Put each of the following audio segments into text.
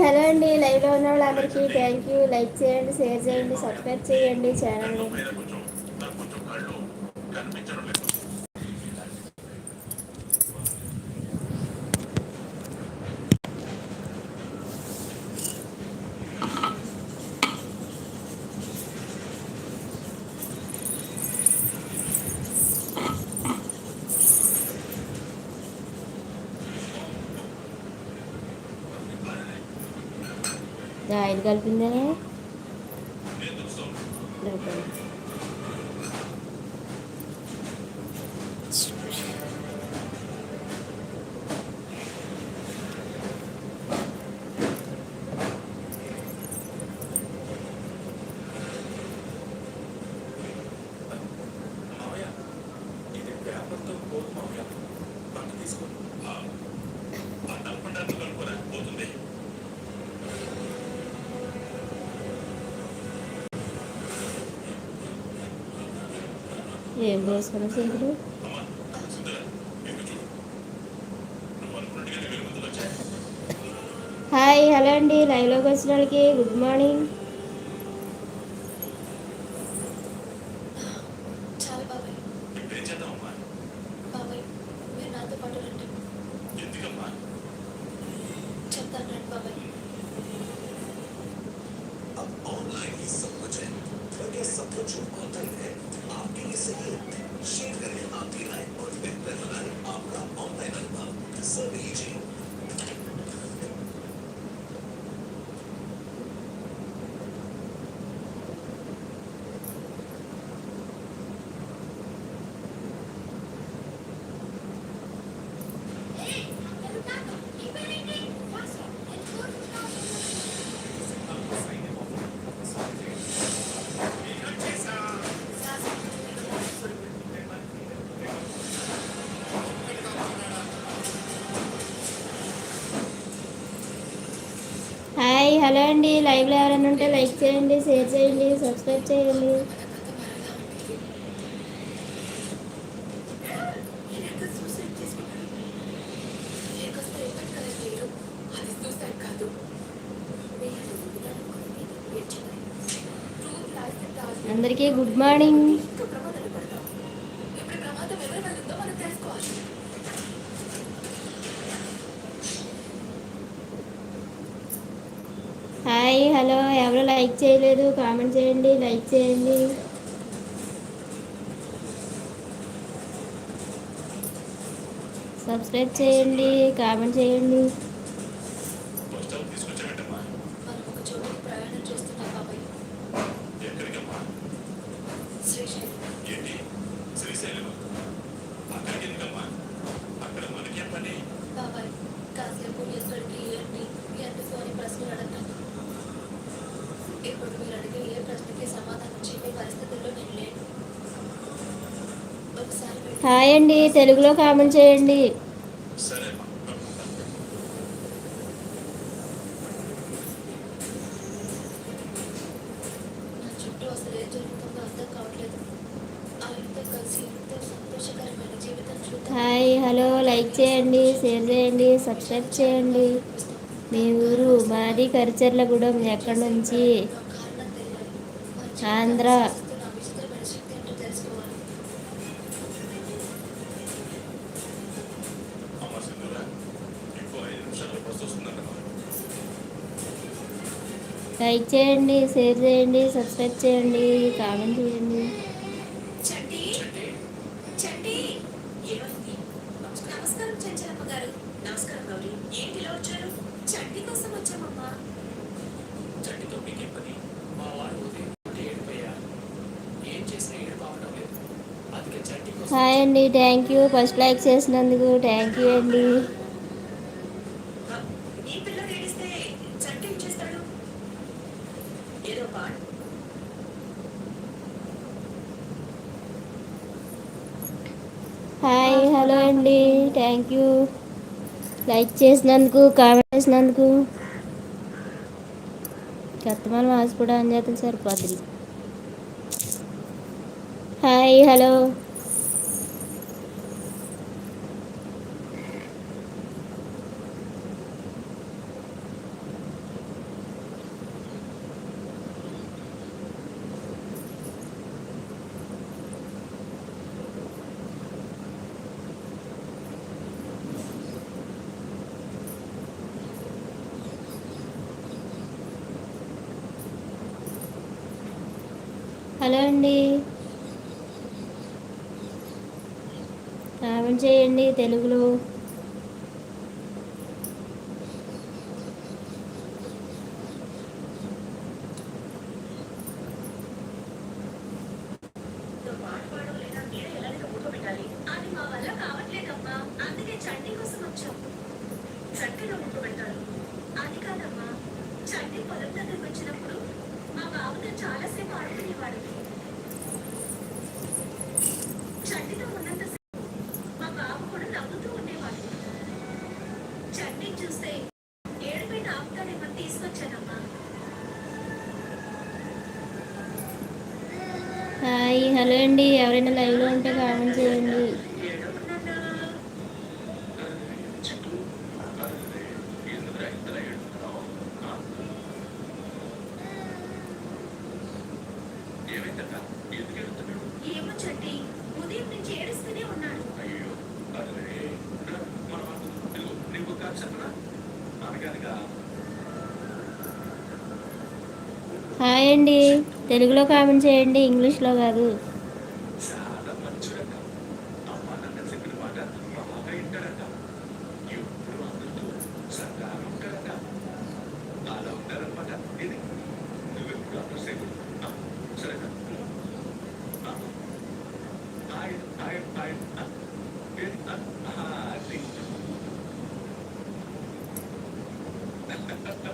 Hello అండి లైవ్లో ఉన్న వాళ్ళందరికీ థ్యాంక్ యూ లైక్ చేయండి షేర్ చేయండి సబ్స్క్రైబ్ చేయండి ఛానల్ని ఆయిల్ కలిపిందనే. ఏం చేసుకున్నా చేతులు హాయ్ హలో అండి. లైవ్లోకి వచ్చిన వాళ్ళకి గుడ్ మార్నింగ్. హలో అండి. లైవ్లో ఎవరైనా ఉంటే లైక్ చేయండి షేర్ చేయండి సబ్స్క్రైబ్ చేయండి. అందరికీ గుడ్ మార్నింగ్. లైక్ చేయలేదు కామెంట్ చేయండి లైక్ చేయండి. సబ్స్క్రైబ్ చేయండి కామెంట్ చేయండి. హాయ్ అండి తెలుగులో కామెంట్ చేయండి. హాయ్ హలో లైక్ చేయండి షేర్ చేయండి సబ్స్క్రైబ్ చేయండి. మీ ఊరు మాది కరిచర్లగూడెం ఎక్కడి నుంచి? ఆంధ్ర. లైక్ చేయండి షేర్ చేయండి సబ్స్క్రైబ్ చేయండి కామెంట్ చేయండి. హాయ్ అండి థ్యాంక్ యూ. ఫస్ట్ లైక్ చేసినందుకు థ్యాంక్ యూ అండి. అండి. థ్యాంక్ యూ లైక్ చేసినందుకు కామెంట్ చేసినందుకు. కత్తమాల మాస్ కూడా అని చేస్తాను సార్ హాయ్ హలో కామెంట్ చేయండి తెలుగులో. ఉంటే కామెంట్ చేయండి. హాయ్ అండి. తెలుగులో కామెంట్ చేయండి ఇంగ్లీష్లో కాదు.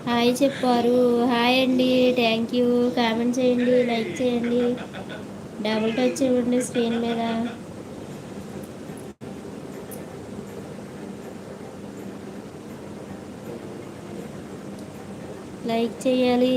హాయ్ చెప్పారు. హాయ్ అండి. Thank you. కామెంట్ చేయండి లైక్ చేయండి. డబుల్ టచ్ ఇవ్వండి స్క్రీన్ మీద. లైక్ చేయాలి.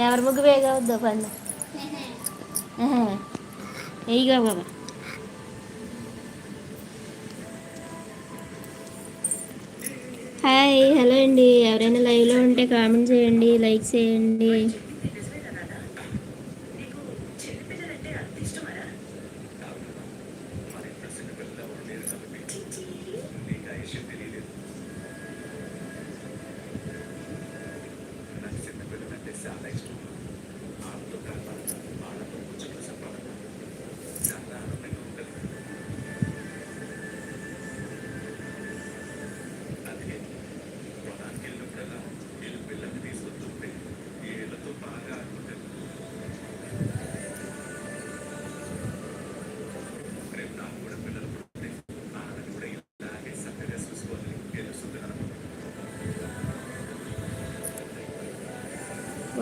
ఎవరి ముగ్గు వేగా వద్దు పండు వేయగా బాబా హాయ్ హలో అండి. ఎవరైనా లైవ్లో ఉంటే కామెంట్ చేయండి లైక్ చేయండి.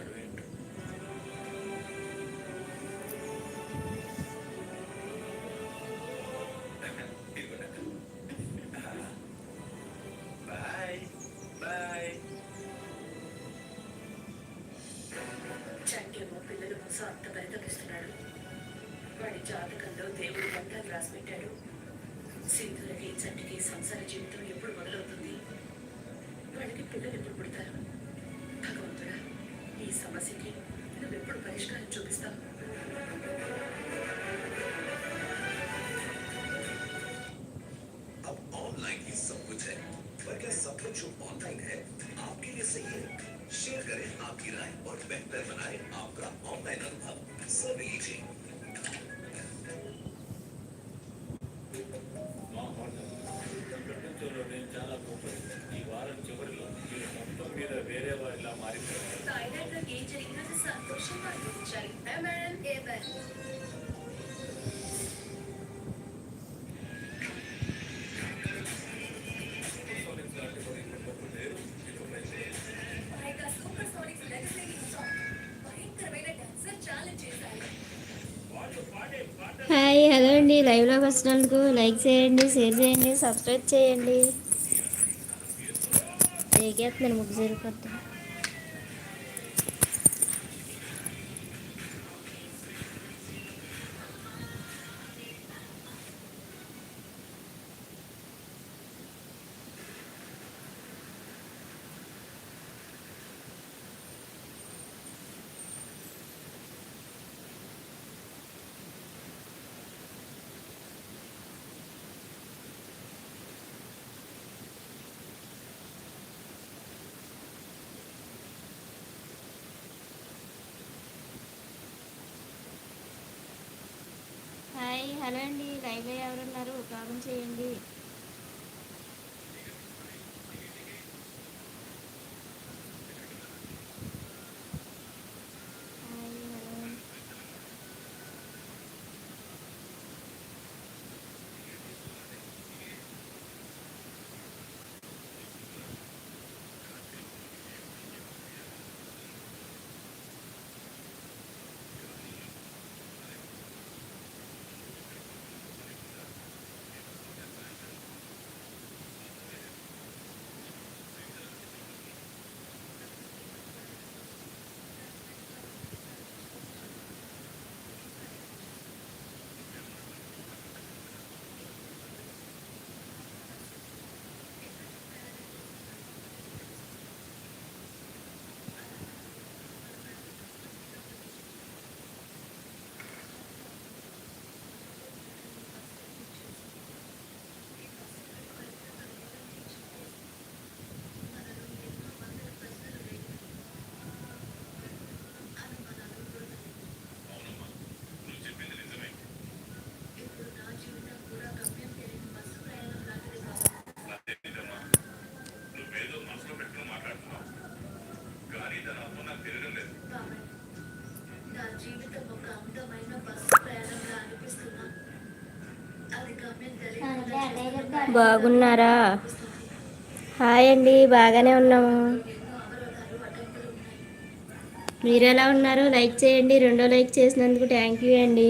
everything लिए सही है शेयर करें। आपकी राय और बेहतर बनाए। आपका ऑनलाइन अनुभव सभी హాయ్ హలో అండి. లైవ్లోకి వచ్చినందుకు లైక్ చేయండి షేర్ చేయండి సబ్స్క్రైబ్ చేయండి. ఏకేస్తున్నాను ముగ్గురు కొత్త హలో అండి రైల్వే ఎవరున్నారు? కామెంట్ చేయండి. బాగున్నారా? హాయ్ అండి బాగానే ఉన్నాము. మీరు ఎలా ఉన్నారు? లైక్ చేయండి. రెండో లైక్ చేసినందుకు థ్యాంక్ యూ అండి.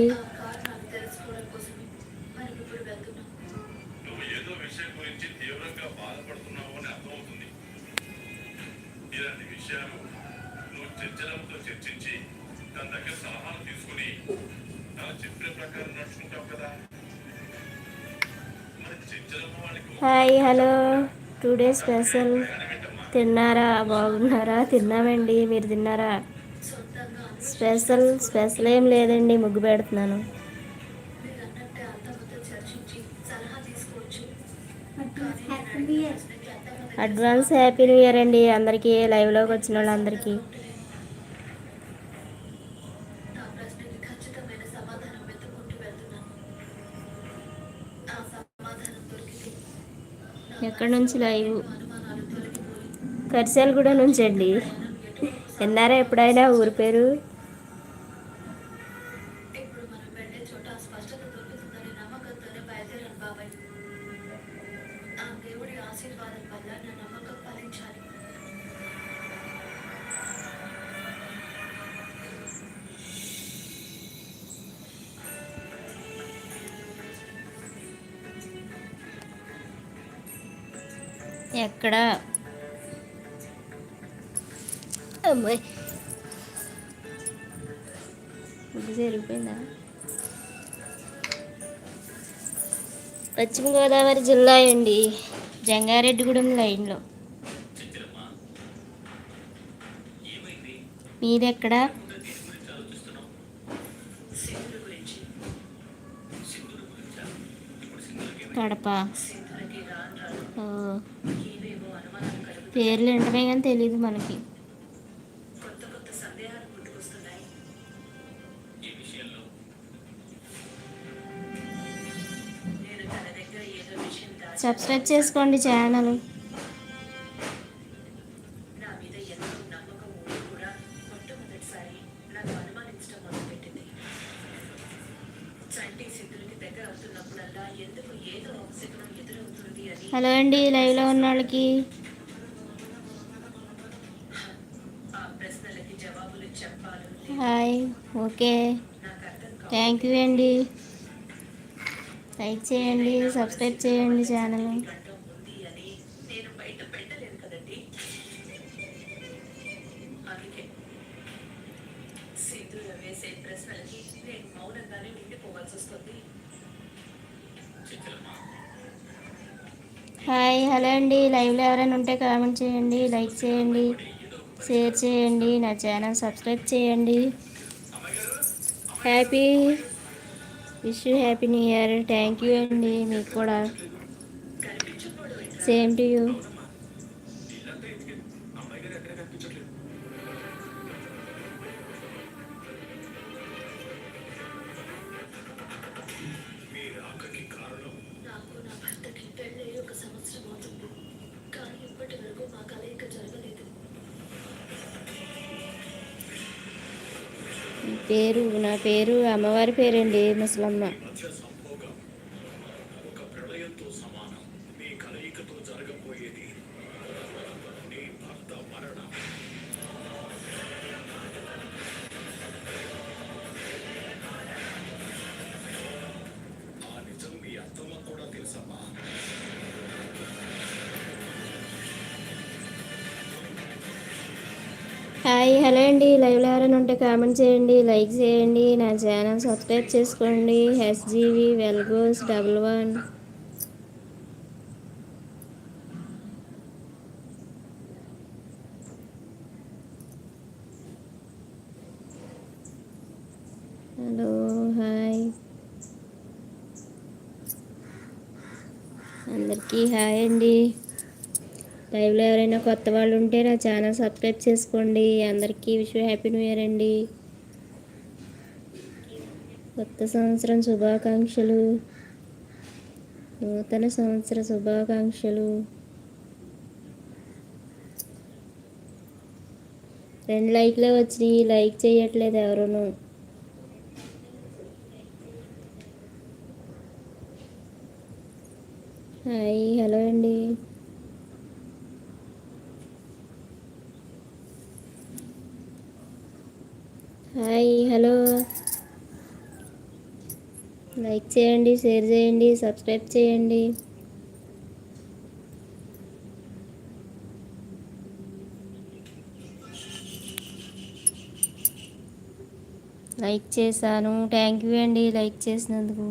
Two days special. తిన్నారా? బాగున్నారా? తిన్నామండి. మీరు తిన్నారా? స్పెషల్ స్పెషల్ ఏం లేదండి. ముగ్గు పెడుతున్నాను. అడ్వాన్స్ హ్యాపీ న్యూ ఇయర్ అండి. అందరికీ లైవ్లోకి వచ్చిన వాళ్ళందరికీ. ఎక్కడి నుంచి లైవ్. కరిశాలగూడ నుంచి అండి ఎన్నారా ఎప్పుడైనా ఊరి పేరు? ఎక్కడ? జరిగిపోయిందా? పశ్చిమ గోదావరి జిల్లా అండి. జంగారెడ్డిగూడెం లైన్లో. మీరెక్కడ కడప పేర్లు వింటమే కానీ తెలియదు మనకి. కొత్త కొత్త సందేహాలు అని అండి లైవ్లో ఉన్న వాళ్ళకి హాయ్ ఓకే. థ్యాంక్ యూ అండి. లైక్ చేయండి సబ్స్క్రైబ్ చేయండి ఛానల్ ప్రశ్నలకి నేను మౌనంగానే ఉండిపోవాల్సి వస్తుంది. హాయ్ హలో అండి. లైవ్లో ఎవరైనా ఉంటే కామెంట్ చేయండి లైక్ చేయండి షేర్ చేయండి నా ఛానల్ సబ్స్క్రైబ్ చేయండి. Happy wish you happy new year. Thank you అండి మీకు కూడా. Same to you. పేరు నా పేరు అమ్మవారి పేరండి ముసలమ్మ. ఉంటే కామెంట్ చేయండి లైక్ చేయండి నా ఛానల్ సబ్స్క్రైబ్ చేసుకోండి. HGV vlogs double one hello hi అందరికీ హాయ్ అండి. లైవ్లో ఎవరైనా కొత్త వాళ్ళు ఉంటే నా ఛానల్ సబ్స్క్రైబ్ చేసుకోండి. అందరికీ విష్ హ్యాపీ న్యూ ఇయర్ అండి. కొత్త సంవత్సరం శుభాకాంక్షలు. నూతన సంవత్సర శుభాకాంక్షలు. రెండు లైక్లే వచ్చినాయి. లైక్ చేయట్లేదు ఎవరును. హాయ్ హలో అండి. Hi hello. లైక్ చేయండి షేర్ చేయండి సబ్స్క్రైబ్ చేయండి. లైక్ చేశాను. థ్యాంక్ యూ అండి లైక్ చేసినందుకు.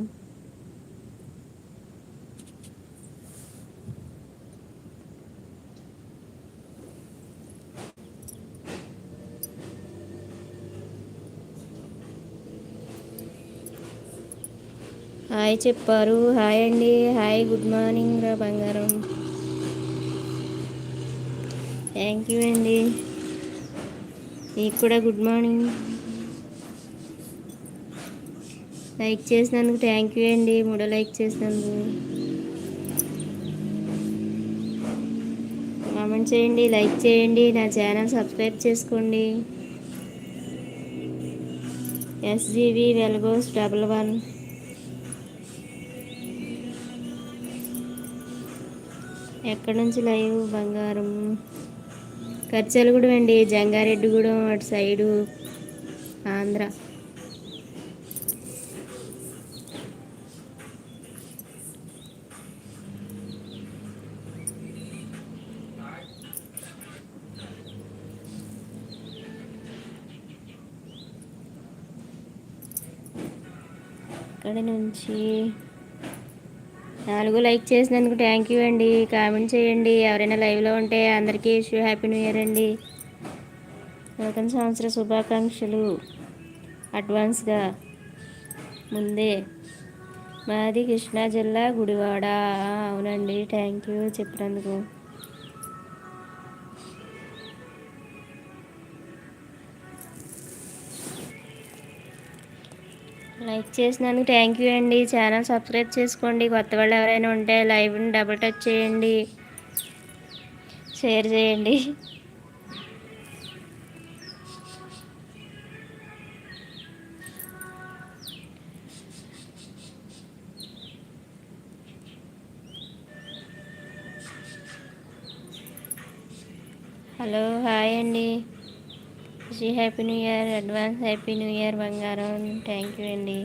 హాయ్ చెప్పారు. హాయ్ అండి. హాయ్ గుడ్ మార్నింగ్ రా బంగారం. థ్యాంక్ యూ అండి. మీకు కూడా గుడ్ మార్నింగ్. లైక్ చేసినందుకు థ్యాంక్ యూ అండి. మూడో లైక్ చేసినందుకు. కామెంట్ చేయండి లైక్ చేయండి. నా ఛానల్ సబ్స్క్రైబ్ చేసుకోండి. SGV vlogs double one. ఎక్కడి నుంచి లైవ్? బంగారం. ఖర్చలగూడెం అండి. జంగారెడ్డిగూడెం అటు సైడు. ఆంధ్ర. అక్కడి నుంచి? నాలుగు లైక్ చేసినందుకు థ్యాంక్ యూ అండి. కామెంట్ చేయండి. ఎవరైనా లైవ్లో ఉంటే అందరికీ ఇష్యూ హ్యాపీ న్యూ ఇయర్ అండి. నూతన సంవత్సర శుభాకాంక్షలు. అడ్వాన్స్గా ముందే. మాది కృష్ణా జిల్లా గుడివాడ. అవునండి. థ్యాంక్ యూ చెప్పినందుకు. లైక్ చేసినందుకు థ్యాంక్ యూ అండి. ఛానల్ సబ్స్క్రైబ్ చేసుకోండి. కొత్త వాళ్ళు ఎవరైనా ఉంటే లైవ్ని డబుల్ టచ్ చేయండి. షేర్ చేయండి. Sri happy new year advance happy new year బంగారం. థ్యాంక్ యూ అండి.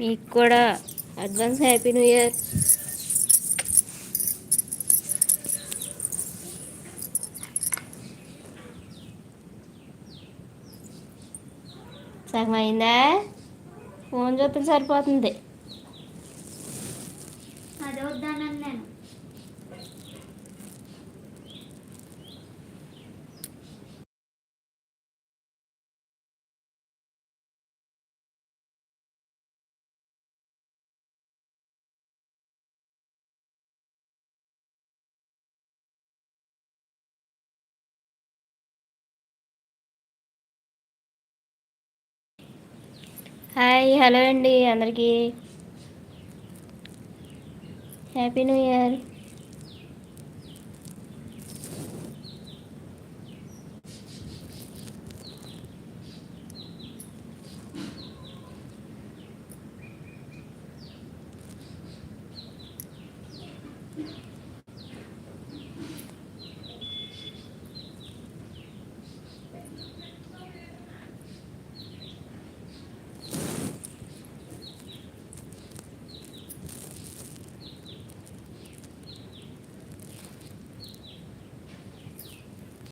మీకు కూడా అడ్వాన్స్ హ్యాపీ న్యూ ఇయర్. అయిందా ఫోన్ చూస్తే సరిపోతుంది అదే వద్దానని నేను హాయ్ హలో అండి అందరికీ. Happy new year.